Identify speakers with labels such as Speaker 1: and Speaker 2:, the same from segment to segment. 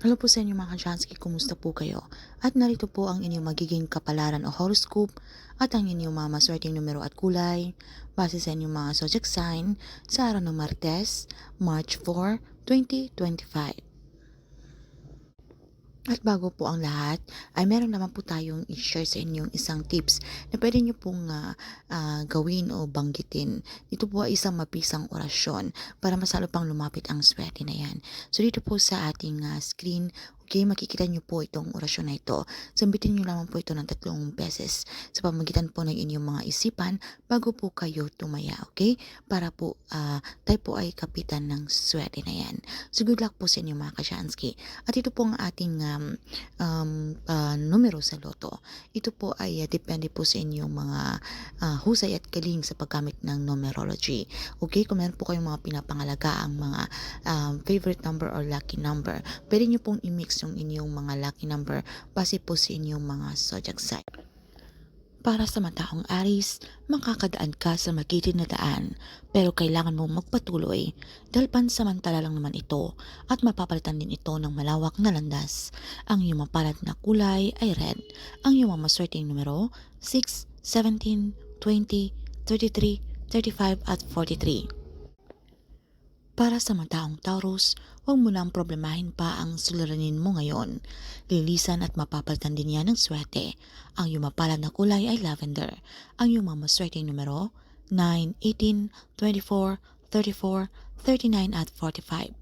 Speaker 1: Hello po sa inyo mga kajansky, kumusta po kayo? At narito po ang inyong magiging kapalaran o horoscope at ang inyong mga maswerteng numero at kulay base sa inyong mga zodiac sign sa araw ng Martes, March 4, 2025. At bago po ang lahat, ay meron naman po tayong i-share sa inyong isang tips na pwede nyo pong ah, ah, gawin o banggitin. Ito po ay isang mapisang orasyon para masalo pang lumapit ang swerte na yan. So dito po sa ating ah, screen, okay, makikita nyo po itong orasyon na ito. Sambitin nyo lamang po ito ng tatlong beses sa pamagitan po ng inyong mga isipan bago po kayo tumaya, okay? Para po ah, tayo po ay kapitan ng swerte na yan. So good luck po sa inyo mga kasyansky. At ito po ang ating um, um, ah, numero sa loto. Ito po ay ah, depende po sa inyong mga ah, husay at galing sa paggamit ng numerology. Okay, kung meron po kayong mga pinapangalaga ang mga um, favorite number or lucky number, pwede nyo pong i-mix yung inyong mga lucky number base po sa inyong mga zodiac sign. Para sa mataong Aris, makakadaan ka sa magitin na daan, pero kailangan mong magpatuloy dahil pansamantala lang naman ito at mapapalitan din ito ng malawak na landas. Ang iyong mapalad na kulay ay red. Ang iyong mamaswerteng numero 6, 17, 20, 33, 35 at 43. Para sa mataong Taurus, huwag mo nang problemahin pa ang suliranin mo ngayon. Lilisan at mapapalitan din yan ng swerte. Ang iyong mapalad na kulay ay lavender. Ang iyong mamaswerteng numero 9, 18, 24, 34, 39 at 45.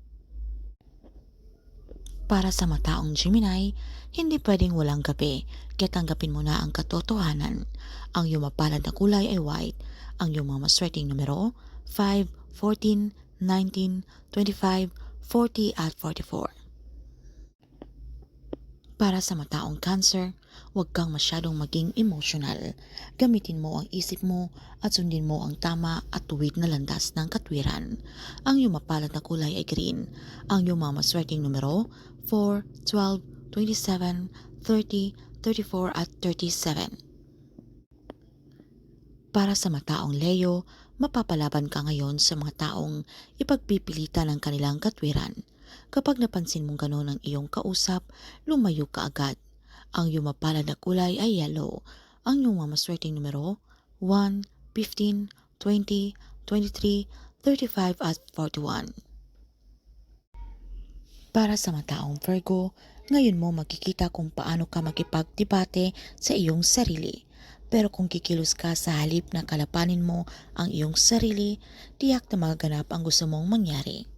Speaker 1: Para sa mataong Gemini, hindi pwedeng walang gabi, kaya tanggapin mo na ang katotohanan. Ang iyong mapalad na kulay ay white. Ang iyong mga maswerteng numero 5, 14, 19, 25, 40 at 44. Para sa mataong cancer, huwag kang masyadong maging emotional. Gamitin mo ang isip mo at sundin mo ang tama at tuwid na landas ng katwiran. Ang iyong mapalad na kulay ay green. Ang iyong mga maswerteng numero 4, 12, 27, 30, 34 at 37. Para sa mataong Leo, mapapalaban ka ngayon sa mga taong ipagpipilitan ng kanilang katwiran. Kapag napansin mong gano'n ang iyong kausap, lumayo ka agad. Ang iyong mapalad na kulay ay yellow. Ang iyong mga maswerteng numero 1, 15, 20, 23, 35 at 41. Para sa mataong Virgo, ngayon mo makikita kung paano ka makipagdebate sa iyong sarili. Pero kung kikilos ka sa halip na kalapanin mo ang iyong sarili, tiyak na magaganap ang gusto mong mangyari.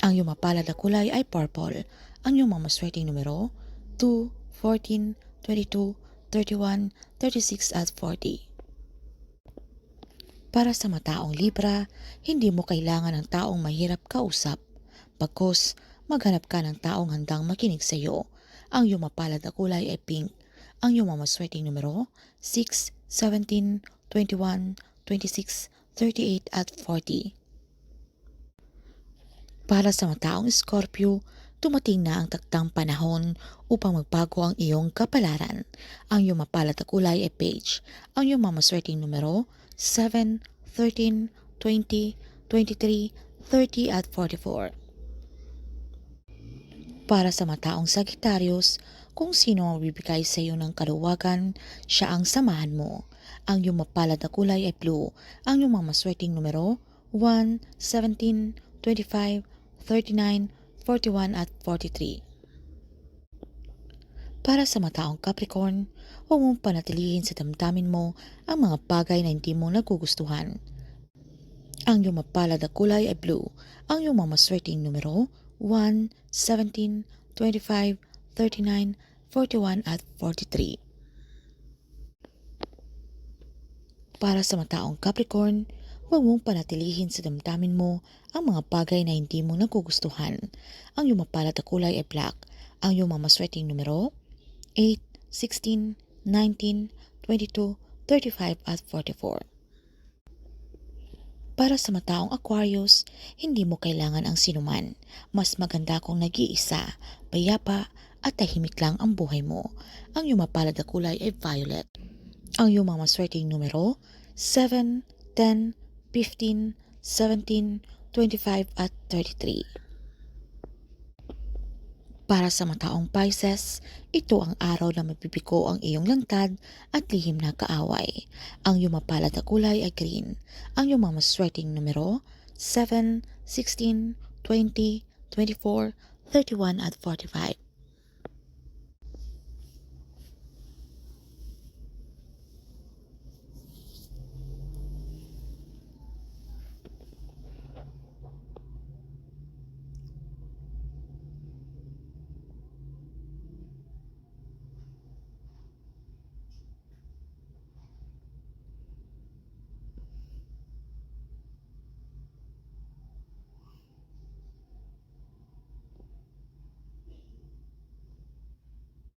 Speaker 1: Ang iyong mapalad na kulay ay purple. Ang iyong mga maswerteng numero 2, 14, 22, 31, 36 at 40. Para sa mataong Libra, hindi mo kailangan ng taong mahirap kausap. Bagkus, maghanap ka ng taong handang makinig sa iyo. Ang iyong mapalad na kulay ay pink. Ang iyong mga maswerteng numero 6, 17, 21, 26, 38 at 40. Para sa mataong Scorpio, tumating na ang taktang panahon upang magbago ang iyong kapalaran. Ang iyong mapalad na kulay ay beige. Ang iyong mamaswerteng numero 7, 13, 20, 23, 30 at 44. Para sa mataong Sagittarius, kung sino ang bibigay sa iyo ng kaluwagan, siya ang samahan mo. Ang iyong mapalad na kulay ay blue. Ang iyong mga maswerteng numero 1, 17, 25, 39, 41 at 43. Para sa mataong Capricorn, huwag mong panatilihin sa damdamin mo ang mga bagay na hindi mo nagugustuhan. Ang iyong mapalad na kulay ay blue. Ang iyong mga maswerteng numero 1, 17, 25, 39, 41 at 43. Para sa mataong Capricorn, huwag mong panatilihin sa damdamin mo ang mga bagay na hindi mo nagugustuhan. Ang iyong mapalad na kulay ay black. Ang iyong mga maswerteng numero 8, 16, 19, 22, 35 at 44. Para sa mataong Aquarius, hindi mo kailangan ang sinuman. Mas maganda kung nag-iisa, payapa at tahimik lang ang buhay mo. Ang iyong mapalad na kulay ay violet. Ang iyong mga maswerteng numero 7, 10, 15, 17, 25 at 33. Para sa mataong Pisces, ito ang araw na mapipiko ang iyong lantad at lihim na kaaway. Ang iyong mapalad na kulay ay green. Ang iyong mga maswerteng numero 7, 16, 20, 24, 31 at 45.